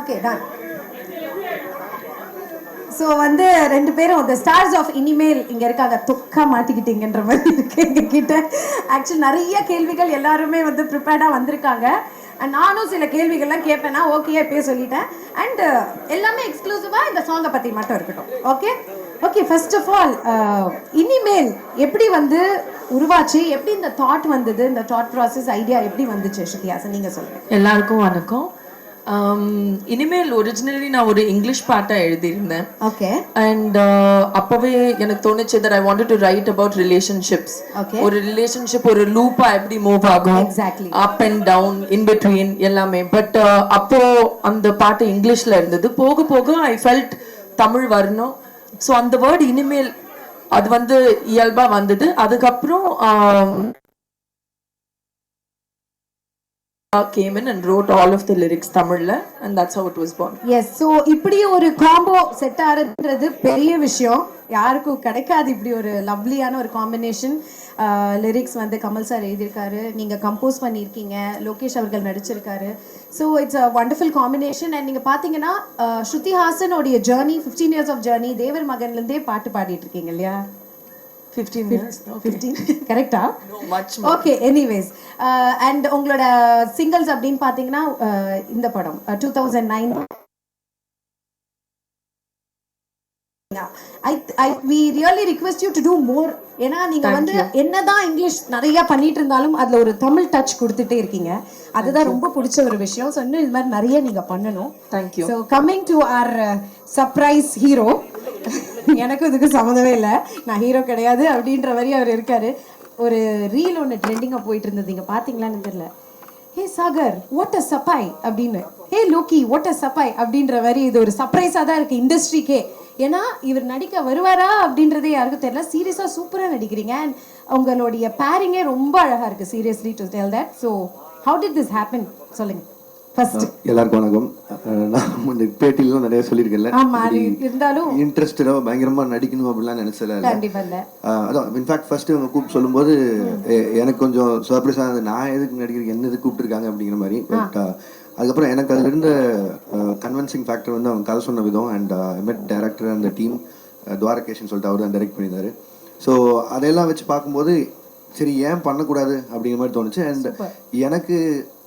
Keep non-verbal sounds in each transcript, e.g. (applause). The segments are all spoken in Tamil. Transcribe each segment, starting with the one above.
ஓகே டன் ஸோ வந்து ரெண்டு பேரும் த ஸ்டார்ஸ் ஆஃப் இனிமேல் இங்கே இருக்காங்க. தொக்கா மாட்டிக்கிட்டீங்கன்ற மாதிரி இருக்கு எங்க கிட்ட ஆக்சுவலி நிறைய கேள்விகள் எல்லாருமே வந்து ப்ரிப்பேர்டாக வந்திருக்காங்க. அண்ட் நானும் சில கேள்விகள்லாம் கேட்பேன்னா ஓகே இப்பயே சொல்லிட்டேன். அண்ட் uh, எல்லாமே எக்ஸ்க்ளூசிவாக இந்த சாங்கை பற்றி மட்டும் இருக்கட்டும். Okay okay first of all இனிமேல் எப்படி வந்து உருவாச்சு? எப்படி இந்த தாட் வந்தது? இந்த தாட் ப்ராசஸ் ஐடியா எப்படி வந்துச்சு ஸ்ருதியாசன் நீங்கள் சொல்லுங்கள் எல்லாருக்கும் வணக்கம். இனிமேல் ஒரிஜினலி நான் ஒரு இங்கிலீஷ் பாட்டா எழுதியிருந்தேன். ஓகே அண்ட் அப்பவே எனக்கு தோணுச்சு that I wanted to write about relationships. ஒரு ரிலேஷன்ஷிப் ஒரு லூப்பா எப்படி மூவ் ஆகும்? Exactly. Up and down in between எல்லாமே. பட் அப்போ அந்த பாட்டு இங்கிலீஷ்ல இருந்தது. போக போக ஐ ஃபெல்ட் தமிழ் வரணும். ஸோ அந்த வேர்ட் இனிமேல் அது வந்து இயல்பா வந்தது. அதுக்கப்புறம் came in and wrote all of the lyrics தமிழ்ல and that's how it was born. Yes so இப்படி ஒரு காம்போ செட் ஆகிறது பெரிய விஷயம். யாருக்கும் கிடைக்காது இப்படி ஒரு லவ்லியான ஒரு காம்பினேஷன் லிரிக்ஸ் வந்து கமல் சார் எழுதியிருக்காரு. நீங்கள் கம்போஸ் பண்ணியிருக்கீங்க. லோகேஷ் அவர்கள் நடிச்சிருக்காரு. So it's a wonderful combination and நீங்கள் பார்த்தீங்கன்னா Shruti ஹாசனோடைய journey fifteen years of journey Thevar மகன்லேருந்தே பாட்டு பாடிட்டு இருக்கீங்க இல்லையா? 15 years? ஃபிஃப்டீன் கரெக்டா (laughs) much ஓகே எனிவேஸ் அண்ட் உங்களோட சிங்கிள்ஸ் அப்படின்னு பார்த்தீங்கன்னா uh, இந்த படம் two thousand nine I I we really request you to do more ஏன்னா நீங்க வந்து என்னதான் இங்கிலீஷ் நிறைய பண்ணிட்டு இருந்தாலும் அதுல ஒரு தமிழ் டச் கொடுத்துட்டே இருக்கீங்க. அதுதான் ரொம்ப பிடிச்ச ஒரு விஷயம். ஸோ இன்னும் இது மாதிரி நிறைய நீங்க பண்ணணும். You. So coming to our surprise hero எனக்கும் இதுக்கு சம்மந்தமே இல்லை. நான் ஹீரோ கிடையாது அப்படின்ற மாதிரி அவர் இருக்காரு. ஒரு ரீல் ஒன்று ட்ரெண்டிங்காக போயிட்டு இருந்தது. இங்கே பார்த்தீங்களான்னு தெரியல. ஹே சாகர் வாட் அ சப்பாய் அப்படின்னு. ஹே லோக்கி வாட் அ சப்பாய் அப்படின்ற மாதிரி இது ஒரு சர்ப்ரைஸாக தான் இருக்குது இண்டஸ்ட்ரிக்கே ஏன்னா இவர் நடிக்க வருவாரா அப்படின்றதே யாருக்கும் தெரியல. சீரியஸாக சூப்பராக நடிக்கிறீங்க. அண்ட் உங்களுடைய பேரிங்கே ரொம்ப அழகாக இருக்குது seriously to tell that so how did this happen சொல்லுங்க. எல்லாருக்கும் வணக்கம். நான் இந்த பேட்டிலாம் நிறைய சொல்லியிருக்கேன்ல. இருந்தாலும் இன்ட்ரெஸ்டடோ பயங்கரமா நடிக்கணும் அப்படிலாம் நினைச்சல அதான் இன்ஃபேக்ட் ஃபர்ஸ்ட் இவங்க கூப்பிட்டு சொல்லும்போது எனக்கு கொஞ்சம் சர்ப்ரைஸாக இருந்தது. நான் எதுக்கு நடிக்கிறேன் என்ன எதுக்கு கூப்பிட்டுருக்காங்க அப்படிங்கிற மாதிரி. பட் அதுக்கப்புறம் எனக்கு அதில் இருந்த கன்வென்சிங் ஃபேக்டர் வந்து அவங்க கதை சொன்ன விதம் அண்ட் மெட் டேரக்டர் அந்த டீம் துவாரகேஷன் சொல்லிட்டு அவர் தான் டைரக்ட் பண்ணியிருந்தாரு. ஸோ அதையெல்லாம் வச்சு பார்க்கும்போது சரி ஏன் பண்ணக்கூடாது அப்படிங்கிற மாதிரி தோணுச்சு. அண்ட் எனக்கு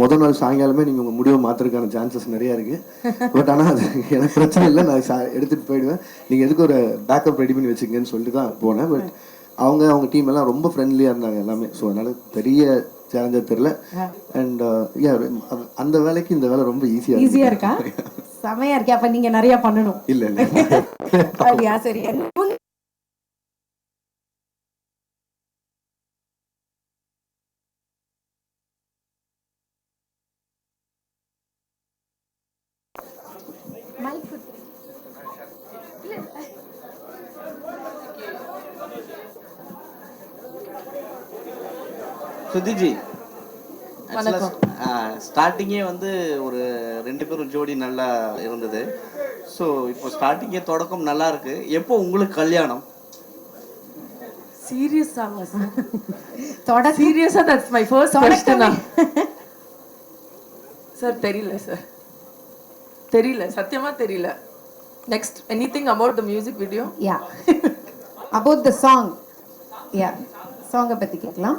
முதல் நாள் சாயங்காலமே நீங்கள் உங்கள் முடிவை மாற்றுறதுக்கான சான்சஸ் நிறையா இருக்குது பட் ஆனால் அது எனக்கு பிரச்சனை இல்லை. நான் சா எடுத்துகிட்டு போயிடுவேன். நீங்கள் எதுக்கு ஒரு பேக்கப் ரெடி பண்ணி வச்சுக்கங்கன்னு சொல்லிட்டு தான் போனேன். பட் அவங்க அவங்க டீம் எல்லாம் ரொம்ப ஃப்ரெண்ட்லியாக இருந்தாங்க எல்லாமே. ஸோ அதனால பெரிய சேலஞ்சாக தெரில அண்ட் அந்த வேலைக்கு இந்த வேலை ரொம்ப ஈஸியாக ஈஸியா இருக்கா. செமையா இருக்கே. அப்ப நீங்க நிறைய பண்ணணும். இல்லை இல்லை. (laughs) சரி. சுதிஜி ஸ்டார்டிங்கே வந்து ஒரு ரெண்டு பேரும் ஜோடி நல்லா இருந்தது. ஸோ இப்போ ஸ்டார்டிங்கே தொடக்கம் நல்லா இருக்கு. எப்போ உங்களுக்கு கல்யாணம்? சீரியஸ் ஆமா சார் தொடக்க- சீரியஸா தட்ஸ் மை ஃபர்ஸ்ட் சார் தெரியல சார் தெரியல சத்தியமா தெரியல. Next anything about the music video yeah about the song yeah சாங்கை பத்தி கேட்கலாம்.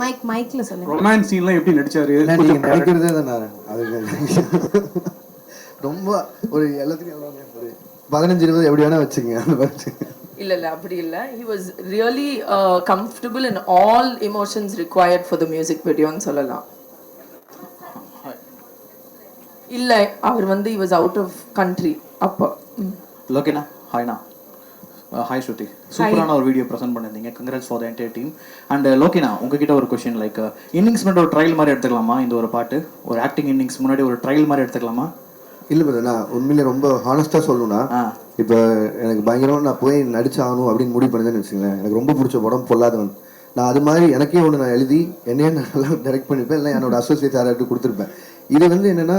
மைக் மைக்ல சொல்லுங்க. ரொமான்ஸ் சீன்லாம் எப்படி நடிச்சாரு? நீங்கள் நடிக்கிறதே தான் நான். அது ரொம்ப ஒரு எல்லாத்துக்கும் ஒரு பதினஞ்சு இருபது எப்படி வேணா வச்சுங்க அந்த மாதிரி. இல்ல இல்ல அப்படி இல்ல. Was really uh, comfortable in all emotions required for the music videoன்னு சொல்லலாம். இல்ல அவர் வந்து he was out of country அப்போ. லோகேனா ஹாய்ண்ணா ஹாய் ஸ்ருதி. சூப்பரான ஒரு வீடியோ ப்ரெசென்ட் பண்ணிருந்தீங்க congrats for the entire team and லோகேனா உங்ககிட்ட ஒரு கொஷின் லைக் இன்னிங்ஸ் முன்னாடி ஒரு ட்ரையல் மாதிரி எடுத்துக்கலாமா? இந்த ஒரு பாட்டு. ஒரு ஆக்டிங் இன்னிங்ஸ் முன்னாடி ஒரு ட்ரையல் மாதிரி எடுத்துக்கலாமா? இல்லை பிரதர் நான் உண்மையிலே ரொம்ப ஹானஸ்ட்டாக சொல்லணும்னா. இப்போ எனக்கு பயங்கரமாக நான் போய் நடிச்சாகணும் அப்படின்னு முடிவு பண்ணதுன்னு வச்சுங்களேன் எனக்கு ரொம்ப பிடிச்ச படம் பொல்லாதவன். நான் அது மாதிரி எனக்கே ஒன்று நான் எழுதி என்னையே நான் நல்லா டைரக்ட் பண்ணியிருப்பேன் இல்லை என்னோட அசோசியேட் யாராட்டு கொடுத்துருப்பேன். இது வந்து என்னன்னா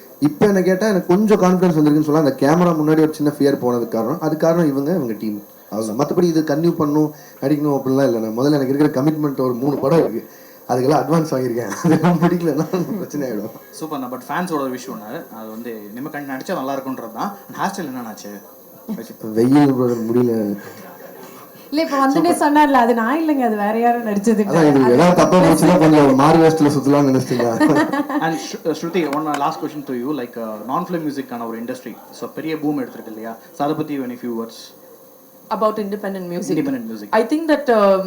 இப்போ என்ன கேட்டால் எனக்கு கொஞ்சம் கான்ஃபிடன்ஸ் வந்திருக்குன்னு சொல்லலாம் அந்த கேமரா முன்னாடி ஒரு சின்ன ஃபியர் போனதுக்கு காரணம். அது காரணம் இவங்க இவங்க டீம் அவ்வளோ மற்றபடி இது கன்டினியூ பண்ணணும் நடிக்கணும் அப்படிலாம் இல்லை. நான் முதல்ல எனக்கு இருக்கிற கமிட்மெண்ட் ஒரு மூணு படம் இருக்குது அதுக்கெல்லாம் அட்வான்ஸ் வாங்கியிருக்கேன். அதெல்லாம் பிடிக்கலன்னா (laughs) பிரச்சனை ஆகிடும் சூப்பர்ண்ணா பட் ஃபேன்ஸோட ஒரு விஷயம் ஒன்று அது வந்து நிம்ம கண் நடிச்சா நல்லா இருக்குன்றது தான். ஹேர் ஸ்டைல் என்னன்னாச்சு வெயில் முடியல. இல்ல இப்ப வந்துட்டே சொன்னார்ல அது நான் இல்லைங்க அது வேற யாரும் நடிச்சது. ஏதாவது தப்பா போச்சுன்னா கொஞ்சம் மாறு வேஸ்ட்டில் சுற்றலாம்னு நினைச்சிட்டீங்க and Shruti one last question to you like நான் ஃபிலிம் மியூசிக்கான ஒரு இண்டஸ்ட்ரி ஸோ பெரிய பூம் எடுத்திருக்கு இல்லையா? ஸோ அதை பற்றி many few words about independent music. Independent music. i think that um,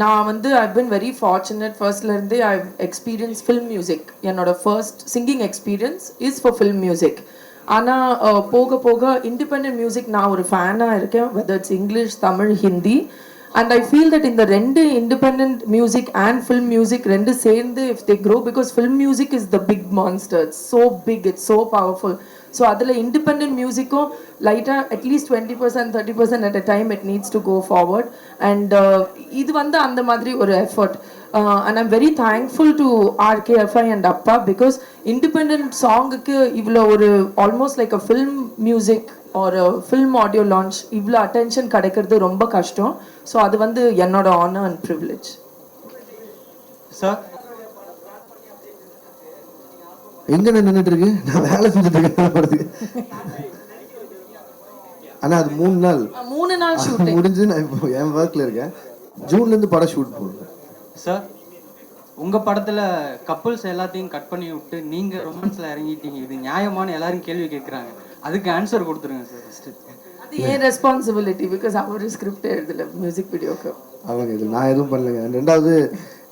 நான் வந்து been very fortunate. Firstல இருந்தே i've experienced film music. என்னோட first singing experience is for film music. ஆனா போக போக இண்டிபெண்ட் மியூசிக் நான் ஒரு ஃபேனாக இருக்கேன். Whether it's English Tamil Hindi and I feel that இந்த ரெண்டு independent music and film music ரெண்டு சேர்ந்து if they grow because film music is the big monster it's so big it's so powerful so அதில் இண்டிபெண்ட் மியூசிக்கும் லைட்டாக at least twenty percent thirty percent at a time it needs to go forward and இது வந்து அந்த மாதிரி ஒரு effort and I'm very thankful to RKFI and அப்பா பிகாஸ் இண்டிபெண்ட் சாங்குக்கு இவ்வளோ ஒரு almost like a film music ஒரு ஃபில்ம் ஆடியோ லான்ச் இவ்வளோ அட்டென்ஷன் கிடைக்கிறது ரொம்ப கஷ்டம். ஸோ அது வந்து என்னோட ஆனர் அண்ட் ப்ரிவிலேஜ் சார் எங்க நின்றுட்டு இருக்கு நான் வேலை செஞ்சுட்டு இருக்கேன் படத்துக்கு ஆனா அது மூணு நாள். மூணு நாள் முடிஞ்சு நான் இப்போ என் ஒர்க்ல இருக்கேன். ஜூன்ல இருந்து படம் ஷூட் போடுறேன் சார் உங்க படத்துல கப்புள்ஸ் எல்லாத்தையும் கட் பண்ணி விட்டு நீங்க ரொமான்ஸ்ல இறங்கிட்டீங்க. இது நியாயமான எல்லாரும் கேள்வி கேட்கறாங்க. அதுக்கு ஆன்சர் கொடுத்துருங்க சார் ஃபர்ஸ்ட் அது ஏன் ரெஸ்பான்சிபிலிட்டி பிகாஸ் அவர் ஸ்கிரிப்ட் எழுதல மியூசிக் வீடியோக்கு அவங்க இது நான் எதுவும் பண்ணலைங்க. ரெண்டாவது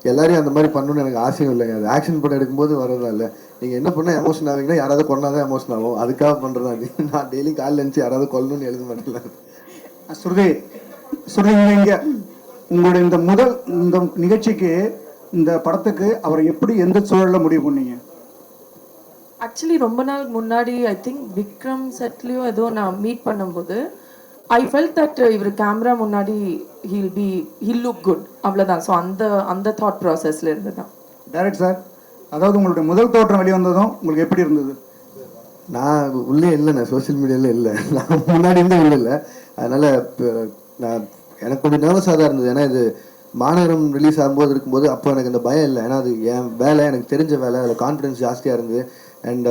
எல்லாரையும் அந்த மாதிரி பண்ணணும்னு எனக்கு ஆசையும் இல்லைங்க. அது ஆக்ஷன் படம் எடுக்கும்போது வரதா இல்லை. நீங்க என்ன பண்ண எமோஷன் ஆவீங்கன்னா யாராவது கொண்டாதான் எமோஷன் ஆகும். அதுக்காக பண்றதா அது (laughs) நான் டெய்லி காலைல இருந்துச்சு யாராவது கொல்லணும்னு எழுத மாட்டேன் ஸ்ருதி ஸ்ருதி நீங்க இங்க உங்களுடைய இந்த முதல் இந்த நிகழ்ச்சிக்கு இந்த படத்துக்கு அவரை எப்படி எந்த சூழல்ல முடிவு பண்ணீங்க? ஆக்சுவலி ரொம்ப நாள் முன்னாடி ஐ திங்க் விக்ரம் செட்லேயோ ஏதோ நான் மீட் பண்ணும்போது ஐ ஃபெல்ட் தட் இவர் கேமரா முன்னாடி he'll be he'll look good அவ்வளோதான் ஸோ அந்த அந்த தாட் ப்ராசஸ்ல இருந்து தான். டைரக்ட் சார் அதாவது உங்களுடைய முதல் தோற்றம் வெளிவந்ததும் உங்களுக்கு எப்படி இருந்தது? நான் உள்ளே இல்லை நான் சோஷியல் மீடியாவில் இல்லை. (laughs) நான் முன்னாடி இருந்தே உள்ள இல்லை. அதனால இப்ப நான் எனக்கு கொஞ்சம் நர்வஸாக தான் இருந்தது. ஏன்னா இது மாநகரம் ரிலீஸ் ஆகும்போது இருக்கும்போது அப்போ எனக்கு அந்த பயம் இல்லை. ஏன்னா அது என் வேலை எனக்கு தெரிஞ்ச வேலை. அதில் கான்ஃபிடன்ஸ் ஜாஸ்தியாக இருந்தது. அண்ட்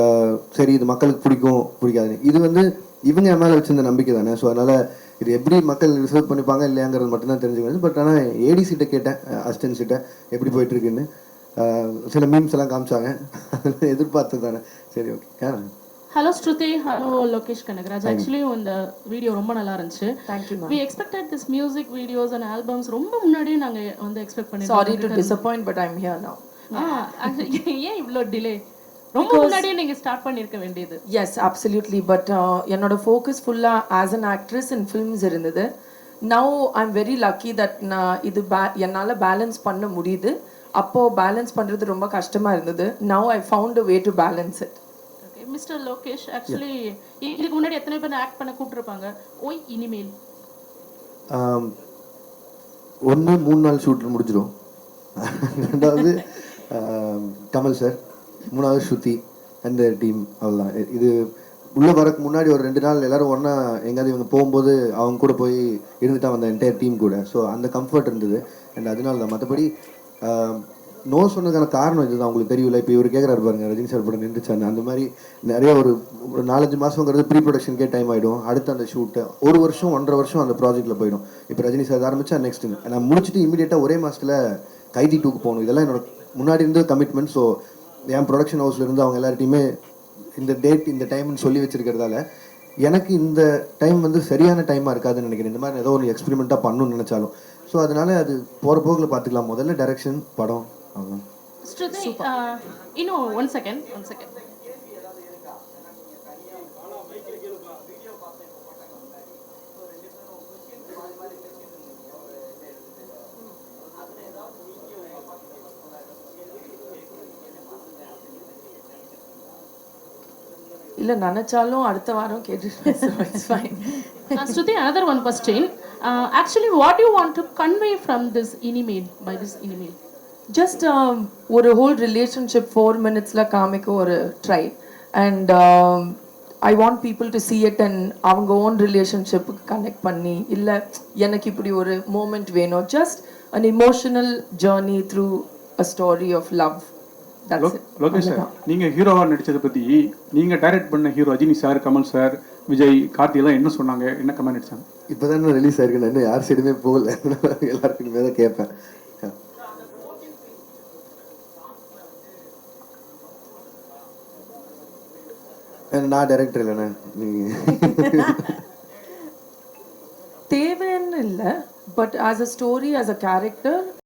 சரி இது மக்களுக்கு பிடிக்கும் பிடிக்காது இது வந்து இவங்க என் மேலே வச்சிருந்த நம்பிக்கை தானே? ஸோ அதனால் இது எப்படி மக்கள் ரிசர்வ் பண்ணிப்பாங்க இல்லையாங்கிறது மட்டும்தான் தெரிஞ்சுக்கிறது பட் ஆனால் ஏடிசிட்ட கேட்டேன் அசிஸ்டன்சிட்ட எப்படி போயிட்டுருக்குன்னு. சில மீம்ஸ் எல்லாம் காமிச்சாங்க. எதிர்பார்த்து தானே. சரி okay hello Shruti. Hello Lokesh Kanagaraj. Actually இந்த வீடியோ ரொம்ப நல்லா இருந்துச்சு. Thank you we expected this music videos and albums ரொம்ப முன்னாடியே நாங்க வந்து எக்ஸ்பெக்ட் பண்ணி sorry to disappoint but I'm here now ஏன் இவ்வளோ டிலே ரொம்ப முன்னாடியே நீங்க ஸ்டார்ட் பண்ணிருக்க வேண்டியது. எஸ் அப்சல்யூட்லி பட் என்னோட ஃபோக்கஸ் ஃபுல்லாக as an actress in films இருந்தது. Now I am very lucky that நான் இது பே என்னால் பேலன்ஸ் பண்ண முடியுது. அப்போது பேலன்ஸ் பண்ணுறது ரொம்ப கஷ்டமாக இருந்தது. Now I found a way to balance it okay mister Lokesh actually இதுக்கு முன்னாடி எத்தனை பேர் ஆக்ட் பண்ண கூப்பிட்டுருப்பாங்க? ஓய் இனிமேல். ஒன்று மூணு நாள் ஷூட்டில் முடிஞ்சிடும். (laughs) ரெண்டாவது ஆம், கமல் சார் மூணாவது ஸ்ருதி அந்த டீம் அவ்வளோதான் இது உள்ளே வரக்கு முன்னாடி ஒரு ரெண்டு நாள் எல்லாரும் ஒன்றா எங்கேயாவது இவங்க போகும்போது அவங்க கூட போய் இருந்துட்டா வந்த என்டையர் டீம் கூட. ஸோ அந்த கம்ஃபர்ட் இருந்தது. அண்ட் அதனால தான் மற்றபடி நோ சொன்னதுக்கான காரணம் இதுதான். உங்களுக்கு தெரியல இப்போ இவர் கேட்குறாரு பாருங்க ரஜினி சார் படம் நின்றுச்சான்னு அந்த மாதிரி நிறைய ஒரு ஒரு நாலஞ்சு மாதங்கிறது ப்ரீ ப்ரொடக்ஷனுக்கே டைம் ஆகிடும் அடுத்து அந்த ஷூட்டு ஒரு வருஷம் ஒன்றரை வருஷம் அந்த ப்ராஜெக்ட்டில் போயிடும். இப்போ ரஜினி சார் ஆரம்பித்தா நெக்ஸ்ட் நான் முடிச்சுட்டு இமீடியட்டாக ஒரே மாதத்தில் கைதி டூக்கு போகணும். இதெல்லாம் என்னோட முன்னாடி இருந்து கமிட்மெண்ட் ஸோ என் ப்ரொடக்ஷன் ஹவுஸ்ல இருந்து அவங்க எல்லார்ட்டையுமே இந்த டேட் இந்த டைம்னு சொல்லி வச்சிருக்கிறதால எனக்கு இந்த டைம் வந்து சரியான டைமாக இருக்காதுன்னு நினைக்கிறேன். இந்த மாதிரி ஏதோ ஒரு எக்ஸ்பெரிமெண்ட்டாக பண்ணணும்னு நினச்சாலும். ஸோ அதனால அது போகிற போக்கில் பார்த்துக்கலாம். முதல்ல டைரக்ஷன் படம் அவ்வளோ இன்னும் ஒன் செகண்ட் ஒன் செகண்ட் இல்ல நினைச்சாலும் அடுத்த வாரம் from this email, by this email? Just ஒரு ஹோல் ரிலேஷன்ஷிப் ஃபோர் மினிட்ஸில் காமிக்க ஒரு try and I want people to see it and அவங்க ஓன் ரிலேஷன்ஷிப்புக்கு கனெக்ட் பண்ணி இல்லை எனக்கு இப்படி ஒரு மூமெண்ட் வேணும். Just an emotional journey through a story of love Lokesh sir நீங்க ஹீரோவா நடிச்சதை பத்தி நீங்க டைரக்ட் பண்ண hero Rajini sir Kamal sir Vijay Karthi எல்லாம் என்ன சொன்னாங்க? என்ன கமெண்ட் அடிச்சாங்க? இப்போ தானே ரிலீஸ் ஆயிருக்கு நான் இன்னும் யார் சைடுமே போகல. எல்லாருக்குமே தான் கேட்பேன். நான் டைரக்டர் இல்லைண்ணே. நீங்கள் தேவைன்னு இல்லை but as a story as a character